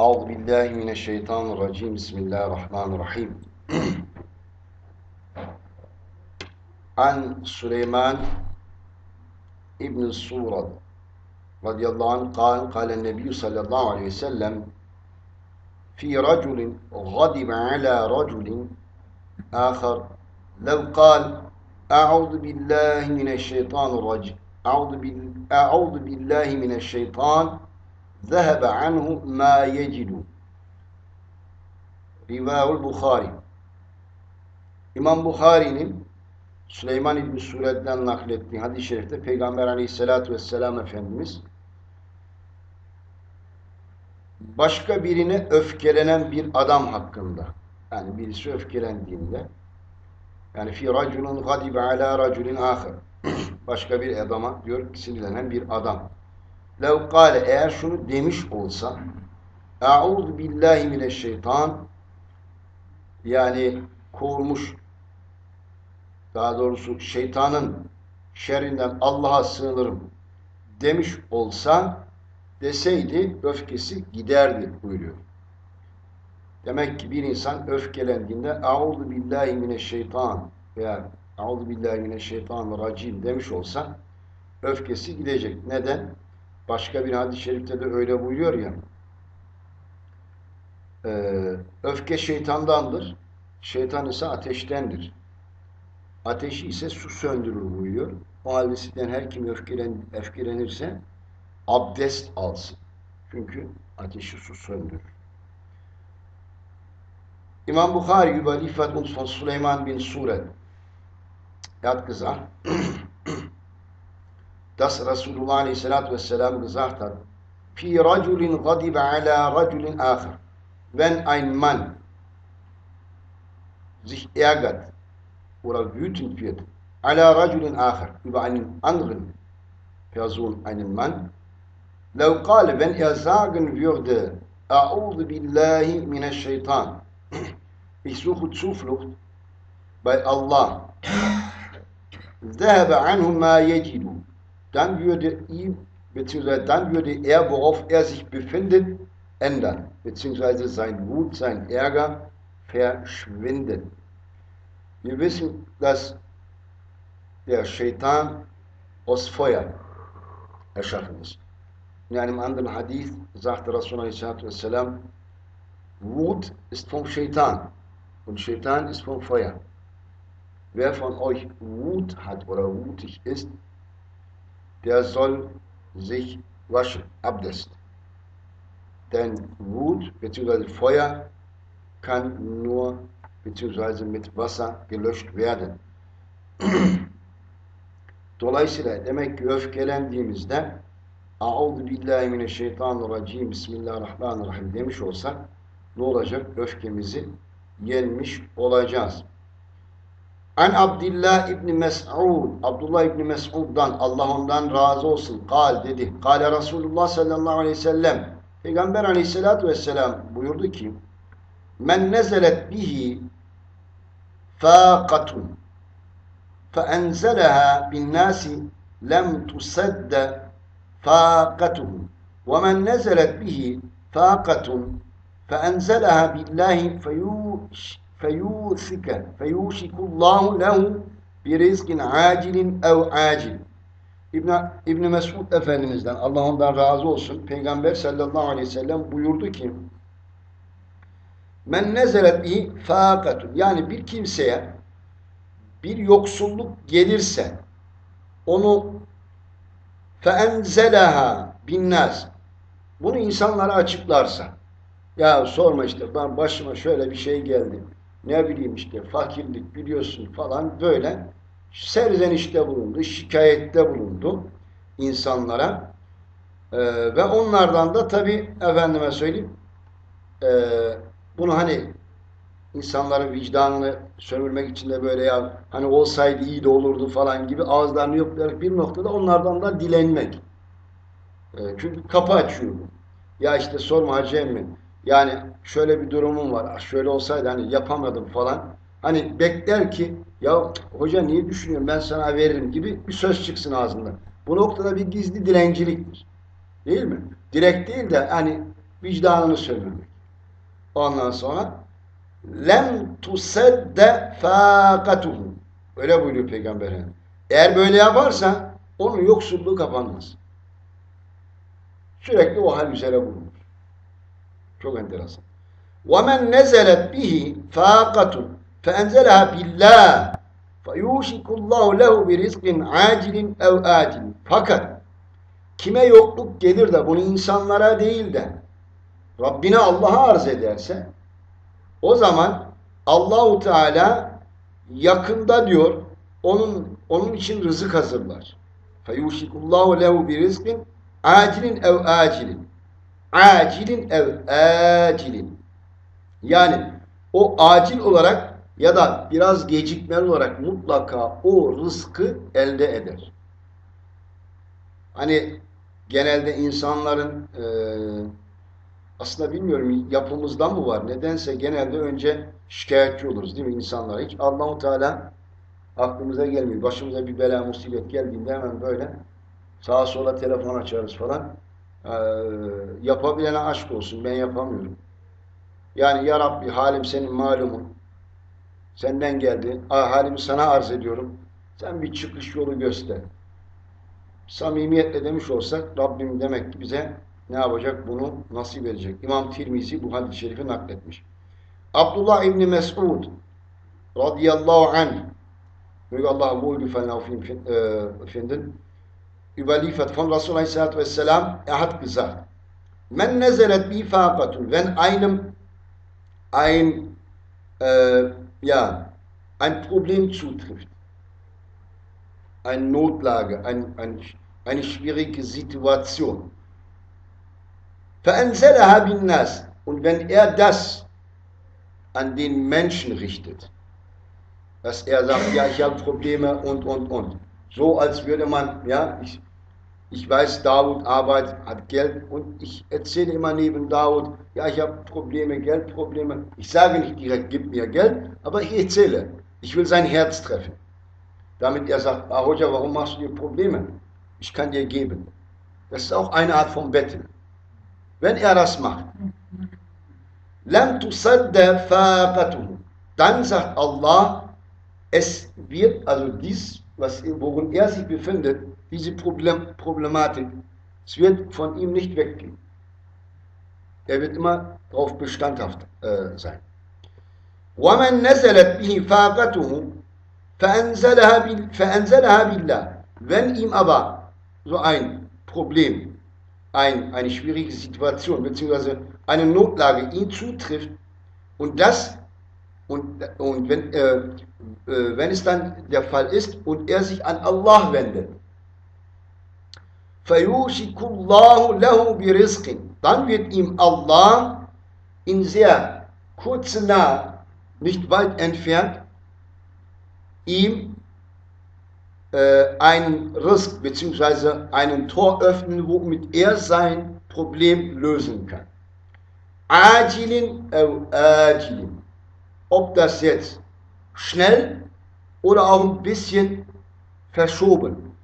أعوذ بالله من الشيطان الرجيم. بسم الله الرحمن الرحيم. عن سليمان ابن الصورة رضي الله عنه قال قال النبي صلى الله عليه وسلم في رجل غضب على رجل آخر لو قال أعوذ بالله من الشيطان الرجيم أعوذ, أعوذ بالله من الشيطان ذهب عنه ما يجد Rivayul Bukhari İmam Bukhari'nin Süleyman İbni Sured'den naklettiği hadis-i şerifte Peygamber Aleyhisselatü Vesselam Efendimiz başka birine öfkelenen bir adam hakkında yani birisi öfkelendiğinde yani fi raculun gadibe ala raculin ahir başka bir adama diyor sinirlenen bir adam lev kâle eğer şunu demiş olsa eûzu billahi mineşşeytan yani kovulmuş daha doğrusu şeytanın şerrinden Allah'a sığınırım demiş olsa deseydi öfkesi giderdi buyuruyor. Demek ki bir insan öfkelendiğinde "Euzu billahi mineşşeytan" veya "Euzu billahi mineşşeytanirracim" demiş olsa öfkesi gidecek. Neden? Başka bir hadis-i şerifte de öyle buyuruyor ya. E, öfke şeytandandır. Şeytan ise ateştendir. Ateşi ise su söndürür buyuruyor. O halde sizden her kim öfkelen, öfkelenirse abdest alsın. Çünkü ateşi su söndürür. İmam Bukhari von Süleyman bin Suret. Hat gesagt, dass aleyhissalatü vesselam gesagt hat, raculin gadibe ala raculin ahir. Wenn ein Mann sich ärgert oder wütend wird, ala raculin ahir, über einen anderen Person, einen Mann, لو قال, wenn er sagen würde, A'udhu billahi mineşşeytan, ich suche Zuflucht bei Allah, ذهب عنه ما يجد, dann würde ihm, beziehungsweise dann würde er, worauf er sich befindet, ändern, beziehungsweise sein Wut, sein Ärger verschwinden. Wir wissen, dass der Shaitan aus Feuer erschaffen ist. In einem anderen Hadith sagte Rasul Vesselam, Wut ist vom Shaitan und Shaitan ist vom Feuer. Wer von euch Wut hat oder wutig ist, soll sich waschen, abdest. Denn Wut bzw. Feuer kann nur bzw. mit Wasser gelöscht werden. Dolayısıyla demek ki öfkelendiğimizde A'udhu billahi mineşşeytanirracim Bismillahirrahmanirrahim demiş olsak ne olacak? Öfkemizi yenmiş olacağız. An Abdullah İbni Mes'ud Abdullah İbni Mes'ud'dan Allah ondan razı olsun kal dedi. Kale Resulullah sallallahu aleyhi ve sellem Peygamber aleyhissalatü vesselam buyurdu ki Men nezelet bihi fâkatun فأنزلها بالناس لم تسد فاقته ومن نزلت به فاقة فأنزلها بالله فيوش feyusike feyusikullahu lehu bir rizkin acilin ev acil. İbn, İbn Mesud Efendimiz'den Allah ondan razı olsun Peygamber sallallahu aleyhi ve sellem buyurdu ki Men nezelet bihi fakatun. Yani bir kimseye bir yoksulluk gelirse onu feenzeleha binnaz. Bunu insanlara açıklarsa ya sorma işte ben başıma şöyle bir şey geldi ne bileyim işte fakirlik biliyorsun falan böyle serzenişte bulundu, şikayette bulundu insanlara ee, ve onlardan da tabi efendime söyleyeyim e, bunu hani insanların vicdanını sömürmek için de böyle ya hani olsaydı iyi de olurdu falan gibi ağızlarını yoklayarak bir noktada onlardan da dilenmek. E, çünkü kapı açıyor bu. Ya işte sorma Hacı emmi. Yani şöyle bir durumum var. Şöyle olsaydı hani yapamadım falan. Hani bekler ki ya hoca niye düşünüyorsun ben sana veririm gibi bir söz çıksın ağzından. Bu noktada bir gizli dilenciliktir. Değil mi? Direkt değil de hani vicdanını sömürmek. Ondan sonra lem tusedde fâkatuhu. Öyle buyuruyor Peygamber Efendimiz. Eğer böyle yaparsa onun yoksulluğu kapanmaz. Sürekli o hal üzere bulunur. Çok enteresan. وَمَنْ نَزَلَتْ بِهِ فَاقَةٌ فَاَنْزَلَهَا بِاللّٰهِ فَيُوشِكُ اللّٰهُ لَهُ بِرِزْقٍ عَاجِلٍ اَوْ آجِلٍ Fakat kime yokluk gelir de bunu insanlara değil de Rabbine Allah'a arz ederse o zaman Allahu Teala yakında diyor onun onun için rızık hazırlar. Feyuşikullahu lehu bir rizkin acilin ev acilin. Acilin ev acilin. Yani o acil olarak ya da biraz gecikmeli olarak mutlaka o rızkı elde eder. Hani genelde insanların e, aslında bilmiyorum yapımızdan mı var? Nedense genelde önce şikayetçi oluruz değil mi insanlar? Hiç Allahu Teala aklımıza gelmiyor. Başımıza bir bela musibet geldiğinde hemen böyle sağa sola telefon açarız falan. Ee, yapabilene aşk olsun. Ben yapamıyorum. Yani ya Rabbi halim senin malumun. Senden geldi. Halimi sana arz ediyorum. Sen bir çıkış yolu göster. Samimiyetle demiş olsak Rabbim demek ki bize ne yapacak? Bunu nasip edecek. İmam Tirmizi bu hadis-i şerifi nakletmiş. Abdullah İbni Mes'ud radıyallahu anh möge Allah wohlgefallen auf ihn finden überliefert von Rasulullah er hat gesagt, wenn einem ein, äh, ja, ein Problem zutrifft, eine Notlage, ein, ein, eine schwierige Situation, und wenn er das an den Menschen richtet, dass er sagt, ja, ich habe Probleme und, und, und. So als würde man, ja, ich, ich weiß, David arbeitet, hat Geld und ich erzähle immer neben David, ja, ich habe Probleme, Geldprobleme. Ich sage nicht direkt, gib mir Geld, aber ich erzähle. Ich will sein Herz treffen. Damit er sagt, ah, Roger, warum machst du dir Probleme? Ich kann dir geben. Das ist auch eine Art von Betteln. Wenn er das macht. Dann sagt Allah, es wird, also dies, was, worin er sich befindet, diese Problem, Problematik, es wird von ihm nicht weggehen. Er wird immer darauf bestandhaft äh, sein. وَمَنْ نَزَلَتْ بِهِ فَاقَتُهُ فَأَنْزَلَهَا بِاللّٰهِ Wenn ihm aber so ein Problem ein, eine schwierige Situation bzw. eine Notlage ihn zutrifft und das und, und wenn, äh, äh, wenn es dann der Fall ist und er sich an Allah wendet, dann wird ihm Allah in sehr kurzer nicht weit entfernt, ihm äh, einen Risk bzw. einen Tor öffnen, womit er sein Problem lösen kann. Agilin agilin. Ob das jetzt schnell oder auch ein bisschen verschoben.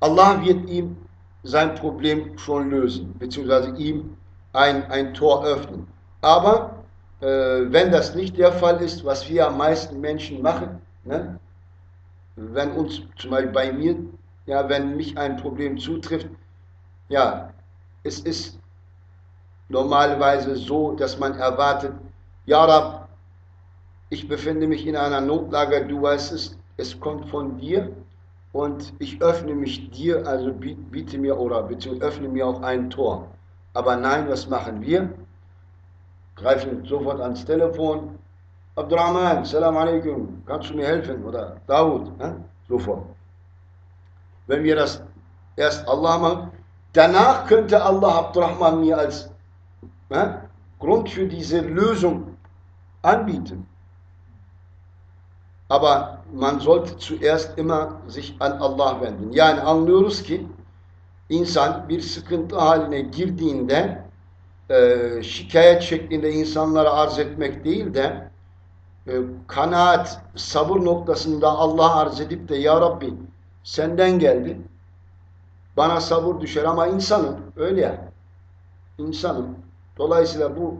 Allah wird ihm sein Problem schon lösen, beziehungsweise ihm ein, ein Tor öffnen. Aber äh, wenn das nicht der Fall ist, was wir am meisten Menschen machen, ne, wenn uns, zum Beispiel bei mir, ja, wenn mich ein Problem zutrifft, ja, es ist normalerweise so, dass man erwartet, ja, Rab, ich befinde mich in einer Notlage, du weißt es, es kommt von dir und ich öffne mich dir, also biete mir oder beziehungsweise öffne mir auch ein Tor. Aber nein, was machen wir? Greifen sofort ans Telefon, Abdurrahman, Salam alaikum, kannst du mir helfen? Oder David, ne? sofort. Wenn wir das erst Allah machen, danach könnte Allah Abdurrahman mir als ne, Grund für diese Lösung anbieten. Aber man sollte zuerst immer sich an Allah wenden. Yani anlıyoruz ki insan bir sıkıntı haline girdiğinde e, şikayet şeklinde insanlara arz etmek değil de e, kanaat, sabır noktasında Allah'a arz edip de Ya Rabbi senden geldi. Bana sabır düşer ama insanım. Öyle ya. İnsanım. Dolayısıyla bu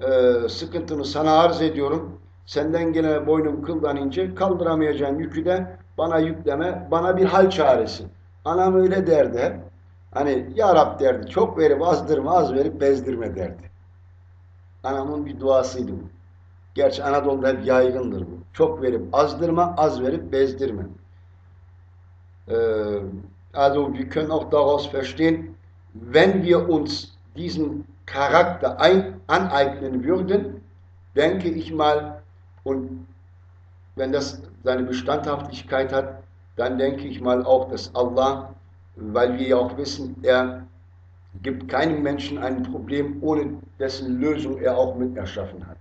e, sıkıntımı sana arz ediyorum. Senden gelen boynum kıldan ince, kaldıramayacağım yükü de bana yükleme, bana bir hal çaresi. Anam öyle derdi. Hani ya Rab derdi, çok verip azdırma, az verip bezdirme derdi. Anamın bir duasıydı bu. Gerçi Anadolu'da hep yaygındır bu. Çok verip azdırma, az verip bezdirme. Äh, also wir können auch daraus verstehen, wenn wir uns diesen Charakter ein, aneignen würden, denke ich mal, und wenn das seine Bestandhaftigkeit hat, dann denke ich mal auch, dass Allah, weil wir ja auch wissen, er gibt keinem Menschen ein Problem, ohne dessen Lösung er auch mit erschaffen hat.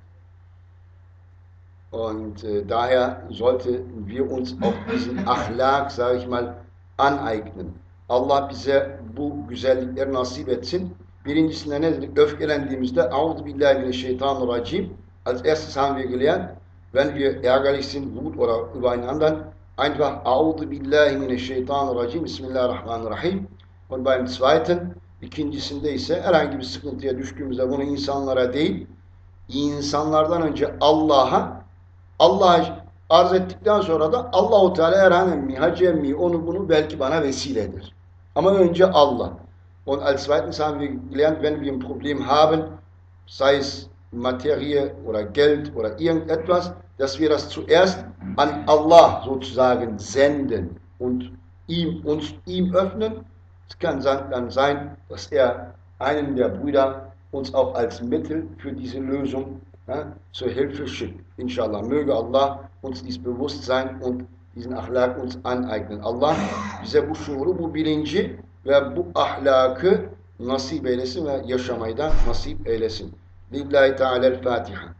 Und äh, daher sollten wir uns auch diesen Ahlak, sage ich mal, aneignen. Allah bize bu güzellikleri nasip etsin. Birincisinde nedir? Öfkelendiğimizde Euzu billahi mineşşeytanirracim. Als erstes haben wir gelernt, wenn wir ärgerlich sind, Wut oder über einen anderen, einfach Euzu billahi mineşşeytanirracim. Bismillahirrahmanirrahim. Und beim zweiten, ikincisinde ise herhangi bir sıkıntıya düştüğümüzde bunu insanlara değil, insanlardan önce Allah'a Allah'a arz ettikten sonra da Allahu Teala Erhanem mi, Hacem mi, onu bunu belki bana vesiledir. Ama önce Allah. Und als zweitens haben wir gelernt, wenn wir ein Problem haben, sei es Materie oder Geld oder irgendetwas, dass wir das zuerst an Allah sozusagen senden und ihm, uns ihm öffnen. Es kann dann sein, dass er einen der Brüder uns auch als Mittel für diese Lösung ja, zur Hilfe schickt. Inshallah. Möge Allah uns dies bewusst sein und diesen ahlak uns aneignen. Allah bize bu şuuru, bu bilinci ve bu ahlakı nasip eylesin ve yaşamayı da nasip eylesin. لله تعالى الفاتحة.